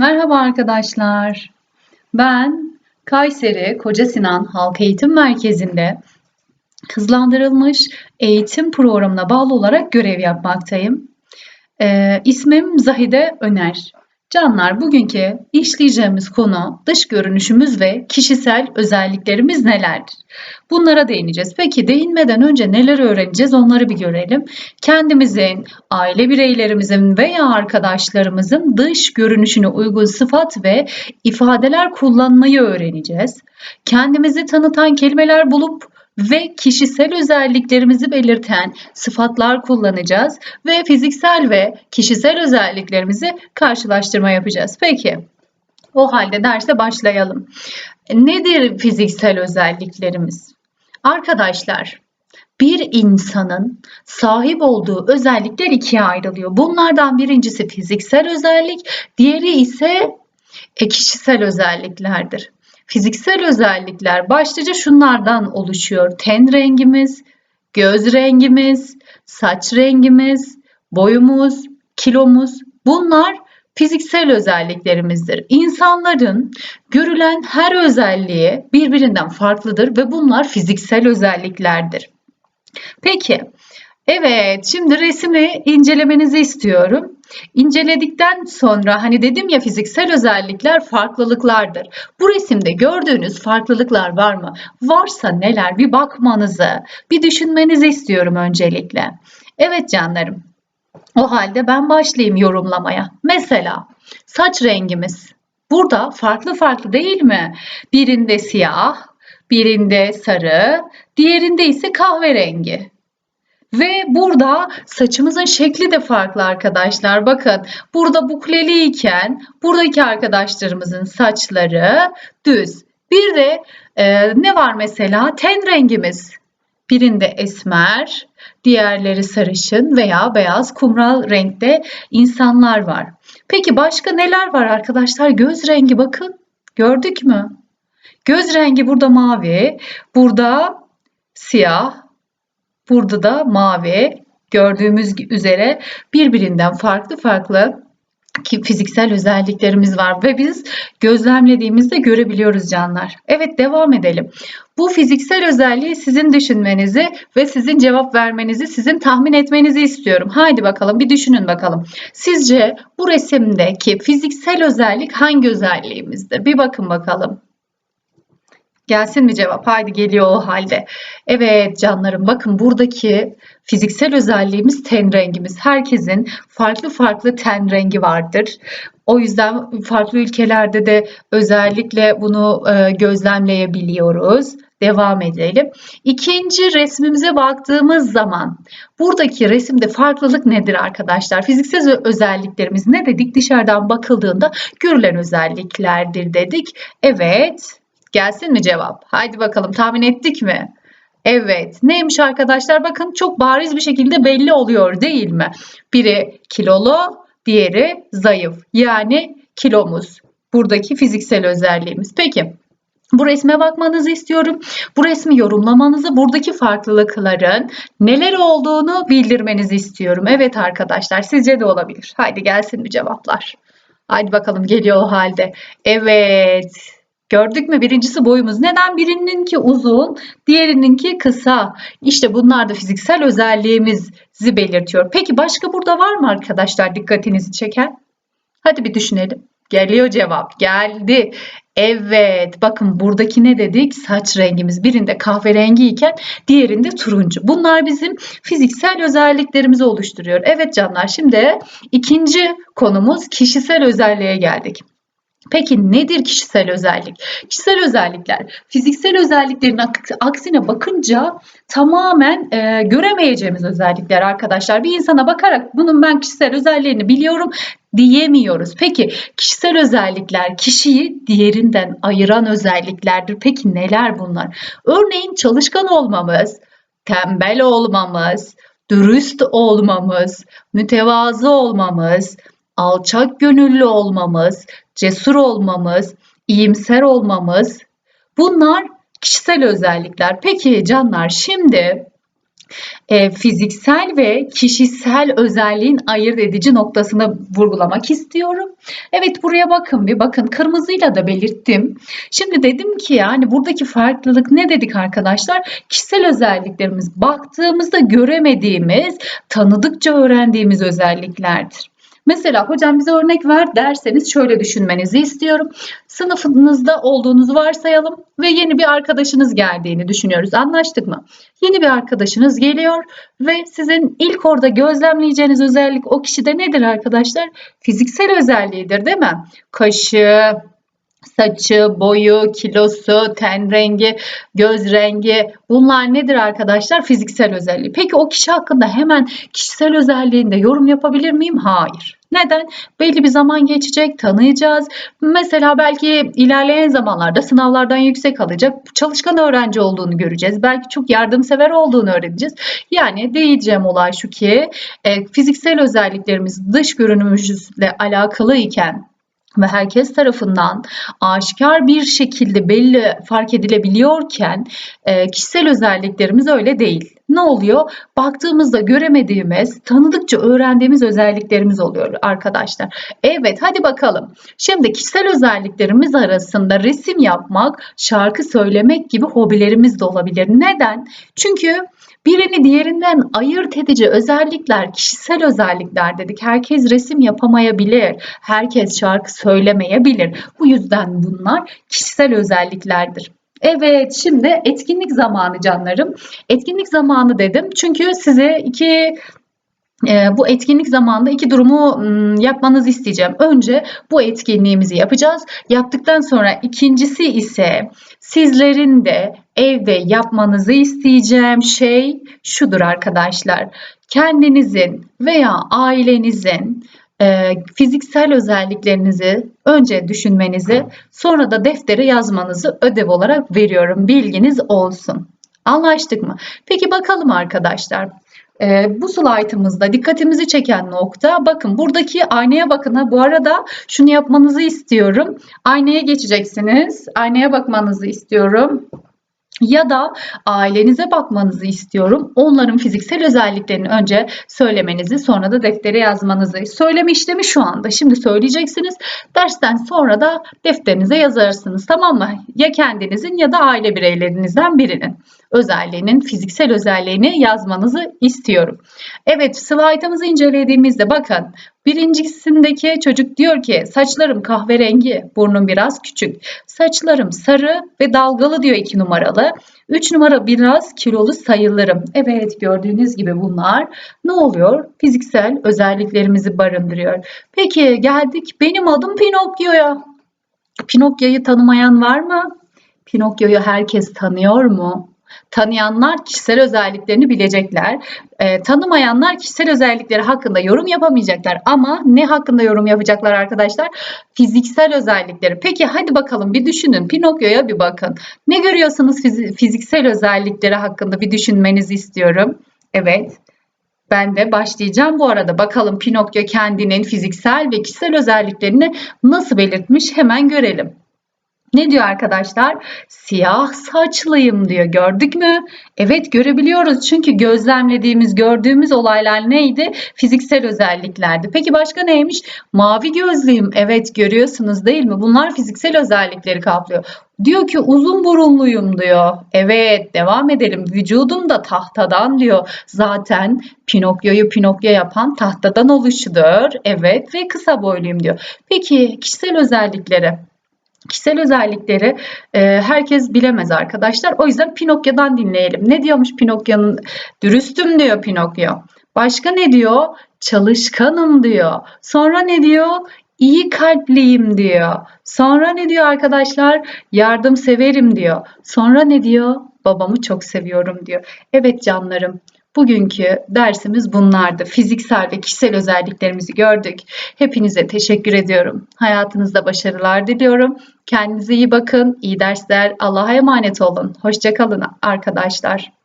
Merhaba arkadaşlar. Ben Kayseri Koca Sinan Halk Eğitim Merkezi'nde hızlandırılmış eğitim programına bağlı olarak görev yapmaktayım. Ee, ismim Zahide Öner. Canlar bugünkü işleyeceğimiz konu dış görünüşümüz ve kişisel özelliklerimiz nelerdir? Bunlara değineceğiz. Peki değinmeden önce neler öğreneceğiz onları bir görelim. Kendimizin, aile bireylerimizin veya arkadaşlarımızın dış görünüşüne uygun sıfat ve ifadeler kullanmayı öğreneceğiz. Kendimizi tanıtan kelimeler bulup ve kişisel özelliklerimizi belirten sıfatlar kullanacağız ve fiziksel ve kişisel özelliklerimizi karşılaştırma yapacağız. Peki o halde derse başlayalım. Nedir fiziksel özelliklerimiz? Arkadaşlar bir insanın sahip olduğu özellikler ikiye ayrılıyor. Bunlardan birincisi fiziksel özellik, diğeri ise e, kişisel özelliklerdir. Fiziksel özellikler başlıca şunlardan oluşuyor. Ten rengimiz, göz rengimiz, saç rengimiz, boyumuz, kilomuz bunlar fiziksel özelliklerimizdir. İnsanların görülen her özelliği birbirinden farklıdır ve bunlar fiziksel özelliklerdir. Peki, evet şimdi resmi incelemenizi istiyorum. İnceledikten sonra hani dedim ya fiziksel özellikler farklılıklardır. Bu resimde gördüğünüz farklılıklar var mı? Varsa neler bir bakmanızı, bir düşünmenizi istiyorum öncelikle. Evet canlarım. O halde ben başlayayım yorumlamaya. Mesela saç rengimiz. Burada farklı farklı değil mi? Birinde siyah, birinde sarı, diğerinde ise kahverengi. Ve burada saçımızın şekli de farklı arkadaşlar. Bakın burada bukleli iken buradaki arkadaşlarımızın saçları düz. Bir de e, ne var mesela? Ten rengimiz. Birinde esmer, diğerleri sarışın veya beyaz kumral renkte insanlar var. Peki başka neler var arkadaşlar? Göz rengi bakın. Gördük mü? Göz rengi burada mavi, burada siyah, Burada da mavi gördüğümüz üzere birbirinden farklı farklı ki fiziksel özelliklerimiz var ve biz gözlemlediğimizde görebiliyoruz canlar. Evet devam edelim. Bu fiziksel özelliği sizin düşünmenizi ve sizin cevap vermenizi, sizin tahmin etmenizi istiyorum. Haydi bakalım bir düşünün bakalım. Sizce bu resimdeki fiziksel özellik hangi özelliğimizdir? Bir bakın bakalım. Gelsin mi cevap? Haydi geliyor o halde. Evet canlarım bakın buradaki fiziksel özelliğimiz ten rengimiz. Herkesin farklı farklı ten rengi vardır. O yüzden farklı ülkelerde de özellikle bunu e, gözlemleyebiliyoruz. Devam edelim. İkinci resmimize baktığımız zaman buradaki resimde farklılık nedir arkadaşlar? Fiziksel özelliklerimiz ne dedik? Dışarıdan bakıldığında görülen özelliklerdir dedik. Evet Gelsin mi cevap? Haydi bakalım tahmin ettik mi? Evet. Neymiş arkadaşlar? Bakın çok bariz bir şekilde belli oluyor değil mi? Biri kilolu, diğeri zayıf. Yani kilomuz. Buradaki fiziksel özelliğimiz. Peki. Bu resme bakmanızı istiyorum. Bu resmi yorumlamanızı, buradaki farklılıkların neler olduğunu bildirmenizi istiyorum. Evet arkadaşlar, sizce de olabilir. Haydi gelsin bir cevaplar. Haydi bakalım geliyor o halde. Evet. Gördük mü? Birincisi boyumuz. Neden birininki uzun, diğerininki kısa? İşte bunlar da fiziksel özelliğimizi belirtiyor. Peki başka burada var mı arkadaşlar dikkatinizi çeken? Hadi bir düşünelim. Geliyor cevap. Geldi. Evet. Bakın buradaki ne dedik? Saç rengimiz. Birinde kahverengi iken diğerinde turuncu. Bunlar bizim fiziksel özelliklerimizi oluşturuyor. Evet canlar şimdi ikinci konumuz kişisel özelliğe geldik. Peki nedir kişisel özellik? Kişisel özellikler fiziksel özelliklerin aksine bakınca tamamen e, göremeyeceğimiz özellikler arkadaşlar. Bir insana bakarak bunun ben kişisel özelliğini biliyorum diyemiyoruz. Peki kişisel özellikler kişiyi diğerinden ayıran özelliklerdir. Peki neler bunlar? Örneğin çalışkan olmamız, tembel olmamız, dürüst olmamız, mütevazı olmamız, alçak gönüllü olmamız, cesur olmamız, iyimser olmamız bunlar kişisel özellikler. Peki canlar şimdi e, fiziksel ve kişisel özelliğin ayırt edici noktasını vurgulamak istiyorum. Evet buraya bakın bir bakın kırmızıyla da belirttim. Şimdi dedim ki yani buradaki farklılık ne dedik arkadaşlar? Kişisel özelliklerimiz baktığımızda göremediğimiz, tanıdıkça öğrendiğimiz özelliklerdir. Mesela hocam bize örnek ver derseniz şöyle düşünmenizi istiyorum. Sınıfınızda olduğunuzu varsayalım ve yeni bir arkadaşınız geldiğini düşünüyoruz. Anlaştık mı? Yeni bir arkadaşınız geliyor ve sizin ilk orada gözlemleyeceğiniz özellik o kişide nedir arkadaşlar? Fiziksel özelliğidir değil mi? Kaşı, saçı, boyu, kilosu, ten rengi, göz rengi bunlar nedir arkadaşlar? Fiziksel özelliği. Peki o kişi hakkında hemen kişisel özelliğinde yorum yapabilir miyim? Hayır. Neden? Belli bir zaman geçecek, tanıyacağız. Mesela belki ilerleyen zamanlarda sınavlardan yüksek alacak, çalışkan öğrenci olduğunu göreceğiz. Belki çok yardımsever olduğunu öğreneceğiz. Yani diyeceğim olay şu ki e, fiziksel özelliklerimiz dış görünümümüzle alakalı iken ve herkes tarafından aşikar bir şekilde belli fark edilebiliyorken e, kişisel özelliklerimiz öyle değil. Ne oluyor? Baktığımızda göremediğimiz, tanıdıkça öğrendiğimiz özelliklerimiz oluyor arkadaşlar. Evet hadi bakalım. Şimdi kişisel özelliklerimiz arasında resim yapmak, şarkı söylemek gibi hobilerimiz de olabilir. Neden? Çünkü Birini diğerinden ayırt edici özellikler kişisel özellikler dedik. Herkes resim yapamayabilir. Herkes şarkı söylemeyebilir. Bu yüzden bunlar kişisel özelliklerdir. Evet şimdi etkinlik zamanı canlarım. Etkinlik zamanı dedim çünkü size iki e, bu etkinlik zamanında iki durumu yapmanızı isteyeceğim. Önce bu etkinliğimizi yapacağız. Yaptıktan sonra ikincisi ise sizlerin de evde yapmanızı isteyeceğim şey şudur arkadaşlar. Kendinizin veya ailenizin e, fiziksel özelliklerinizi önce düşünmenizi sonra da deftere yazmanızı ödev olarak veriyorum. Bilginiz olsun. Anlaştık mı? Peki bakalım arkadaşlar. E, bu slaytımızda dikkatimizi çeken nokta bakın buradaki aynaya bakın. Bu arada şunu yapmanızı istiyorum. Aynaya geçeceksiniz. Aynaya bakmanızı istiyorum ya da ailenize bakmanızı istiyorum. Onların fiziksel özelliklerini önce söylemenizi sonra da deftere yazmanızı. Söyleme işlemi şu anda. Şimdi söyleyeceksiniz. Dersten sonra da defterinize yazarsınız. Tamam mı? Ya kendinizin ya da aile bireylerinizden birinin özelliğinin, fiziksel özelliğini yazmanızı istiyorum. Evet, slaytımızı incelediğimizde bakın Birincisindeki çocuk diyor ki saçlarım kahverengi, burnum biraz küçük. Saçlarım sarı ve dalgalı diyor iki numaralı. Üç numara biraz kilolu sayılırım. Evet gördüğünüz gibi bunlar ne oluyor? Fiziksel özelliklerimizi barındırıyor. Peki geldik benim adım Pinokyo'ya. Pinokyo'yu tanımayan var mı? Pinokyo'yu herkes tanıyor mu? Tanıyanlar kişisel özelliklerini bilecekler. E, tanımayanlar kişisel özellikleri hakkında yorum yapamayacaklar. Ama ne hakkında yorum yapacaklar arkadaşlar? Fiziksel özellikleri. Peki hadi bakalım bir düşünün. Pinokyo'ya bir bakın. Ne görüyorsunuz fiziksel özellikleri hakkında bir düşünmenizi istiyorum. Evet. Ben de başlayacağım bu arada. Bakalım Pinokyo kendinin fiziksel ve kişisel özelliklerini nasıl belirtmiş hemen görelim. Ne diyor arkadaşlar? Siyah saçlıyım diyor. Gördük mü? Evet görebiliyoruz. Çünkü gözlemlediğimiz, gördüğümüz olaylar neydi? Fiziksel özelliklerdi. Peki başka neymiş? Mavi gözlüyüm. Evet görüyorsunuz değil mi? Bunlar fiziksel özellikleri kaplıyor. Diyor ki uzun burunluyum diyor. Evet devam edelim. Vücudum da tahtadan diyor. Zaten Pinokyo'yu Pinokyo yapan tahtadan oluşudur. Evet ve kısa boyluyum diyor. Peki kişisel özellikleri Kişisel özellikleri e, herkes bilemez arkadaşlar. O yüzden Pinokyo'dan dinleyelim. Ne diyormuş Pinokyo'nun? Dürüstüm diyor Pinokyo. Başka ne diyor? Çalışkanım diyor. Sonra ne diyor? İyi kalpliyim diyor. Sonra ne diyor arkadaşlar? Yardımseverim diyor. Sonra ne diyor? Babamı çok seviyorum diyor. Evet canlarım. Bugünkü dersimiz bunlardı. Fiziksel ve kişisel özelliklerimizi gördük. Hepinize teşekkür ediyorum. Hayatınızda başarılar diliyorum. Kendinize iyi bakın. İyi dersler. Allah'a emanet olun. Hoşçakalın arkadaşlar.